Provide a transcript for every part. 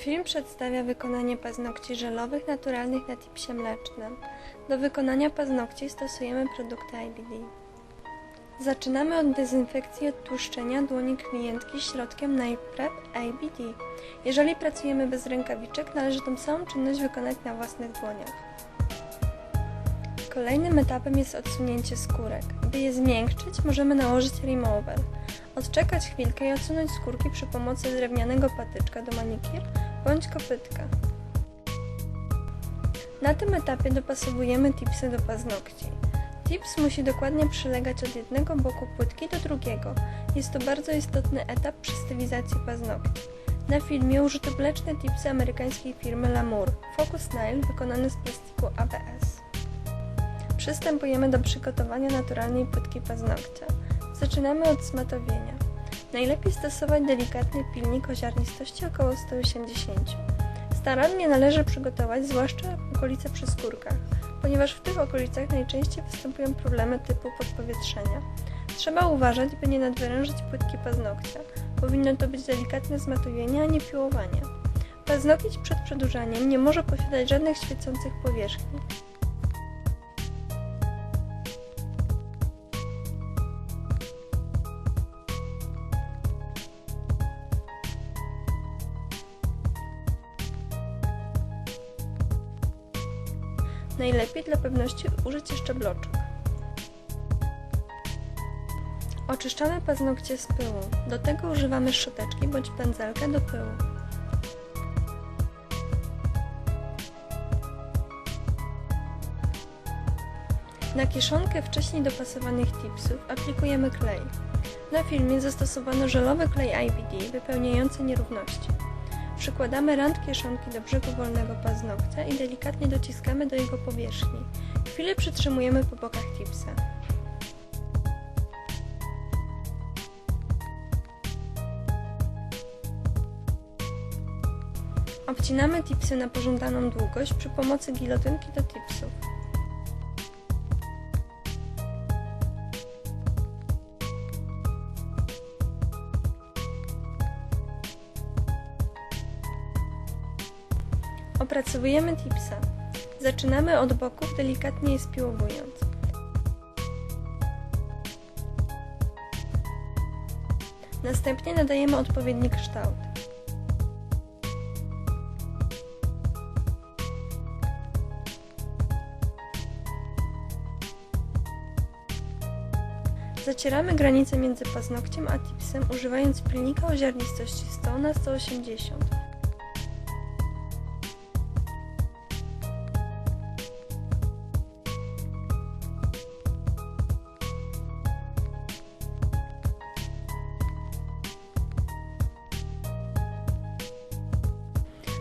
Film przedstawia wykonanie paznokci żelowych naturalnych na tipsie mlecznym. Do wykonania paznokci stosujemy produkty IBD. Zaczynamy od dezynfekcji i odtłuszczenia dłoni klientki środkiem Nailprep IBD. Jeżeli pracujemy bez rękawiczek, należy tą samą czynność wykonać na własnych dłoniach. Kolejnym etapem jest odsunięcie skórek. By je zmiękczyć, możemy nałożyć remover. Odczekać chwilkę i odsunąć skórki przy pomocy drewnianego patyczka do manikir bądź kopytka. Na tym etapie dopasowujemy tipsy do paznokci. Tips musi dokładnie przylegać od jednego boku płytki do drugiego. Jest to bardzo istotny etap przy stylizacji paznokci. Na filmie użyto mleczne tipsy amerykańskiej firmy Lamour Focus Nail wykonane z plastiku ABS. Przystępujemy do przygotowania naturalnej płytki paznokcia. Zaczynamy od smatowienia. Najlepiej stosować delikatny pilnik o ziarnistości około 180. Starannie należy przygotować zwłaszcza okolice przy skórkach, ponieważ w tych okolicach najczęściej występują problemy typu podpowietrzenia. Trzeba uważać, by nie nadwyrężyć płytki paznokcia. Powinno to być delikatne zmatowienie, a nie piłowanie. Paznokieć przed przedłużaniem nie może posiadać żadnych świecących powierzchni. Najlepiej dla pewności użyć jeszcze bloczek. Oczyszczamy paznokcie z pyłu. Do tego używamy szczoteczki bądź pędzelkę do pyłu. Na kieszonkę wcześniej dopasowanych tipsów aplikujemy klej. Na filmie zastosowano żelowy klej IBD wypełniający nierówności. Przykładamy rand kieszonki do brzegu wolnego paznokcia i delikatnie dociskamy do jego powierzchni. Chwilę przytrzymujemy po bokach tipsa. Obcinamy tipsy na pożądaną długość przy pomocy gilotynki do tipsów. Opracowujemy tipsa. Zaczynamy od boków, delikatnie je spiłowując. Następnie nadajemy odpowiedni kształt. Zacieramy granicę między paznokciem a tipsem używając pilnika o ziarnistości 100 na 180.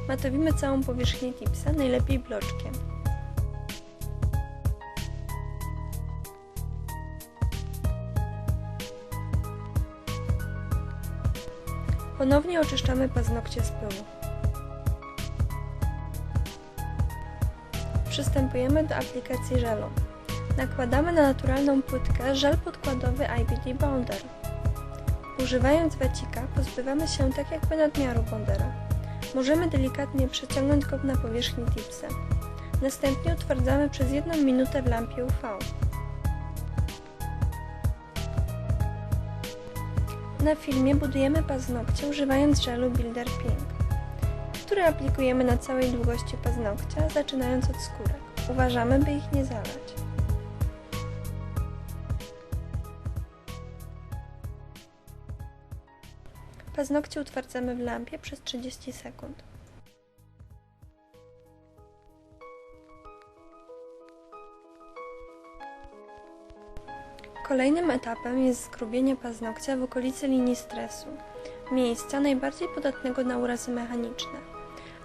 Matowimy całą powierzchnię tipsa, najlepiej bloczkiem. Ponownie oczyszczamy paznokcie z pyłu. Przystępujemy do aplikacji żelu. Nakładamy na naturalną płytkę żel podkładowy IBD Bonder. Używając wecika pozbywamy się tak jakby nadmiaru bondera. Możemy delikatnie przeciągnąć go na powierzchni tipsa. Następnie utwardzamy przez jedną minutę w lampie UV. Na filmie budujemy paznokcie używając żelu Builder Pink, który aplikujemy na całej długości paznokcia, zaczynając od skórek. Uważamy, by ich nie zalać. Paznokcie utwardzamy w lampie przez 30 sekund. Kolejnym etapem jest zgrubienie paznokcia w okolicy linii stresu, miejsca najbardziej podatnego na urazy mechaniczne.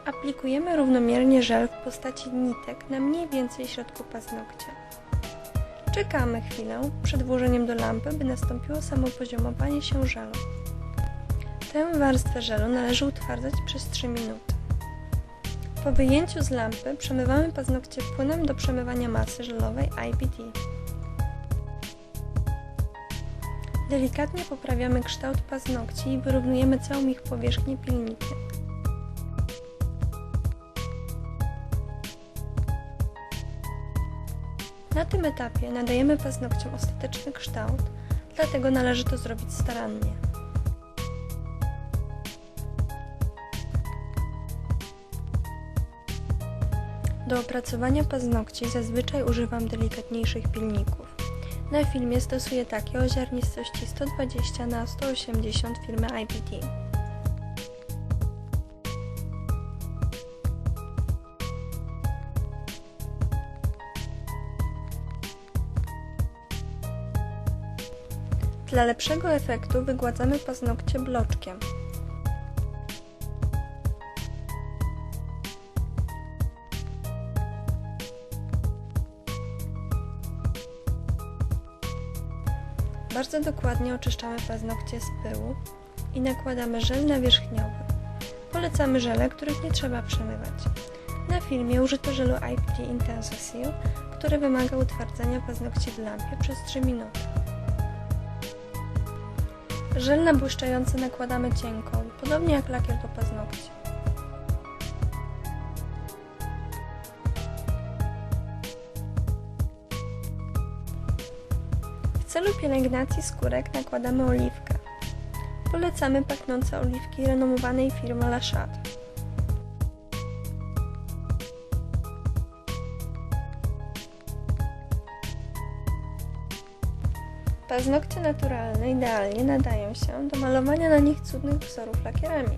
Aplikujemy równomiernie żel w postaci nitek na mniej więcej środku paznokcia. Czekamy chwilę przed włożeniem do lampy, by nastąpiło samopoziomowanie się żelu. Tę warstwę żelu należy utwardzać przez 3 minuty. Po wyjęciu z lampy przemywamy paznokcie płynem do przemywania masy żelowej IBD. Delikatnie poprawiamy kształt paznokci i wyrównujemy całą ich powierzchnię pilnikiem. Na tym etapie nadajemy paznokciom ostateczny kształt, dlatego należy to zrobić starannie. Do opracowania paznokci zazwyczaj używam delikatniejszych pilników. Na filmie stosuję takie o ziarnistości 120 na 180 firmy IPT. Dla lepszego efektu wygładzamy paznokcie bloczkiem. Bardzo dokładnie oczyszczamy paznokcie z pyłu i nakładamy żel nawierzchniowy. Polecamy żele, których nie trzeba przemywać. Na filmie użyto żelu IPT Intenso Seal, który wymaga utwardzania paznokci w lampie przez 3 minuty. Żel nabłyszczający nakładamy cienko, podobnie jak lakier do paznokci. Celu pielęgnacji skórek nakładamy oliwkę. Polecamy pachnące oliwki renomowanej firmy La. Paznokcie naturalne idealnie nadają się do malowania na nich cudnych wzorów lakierami.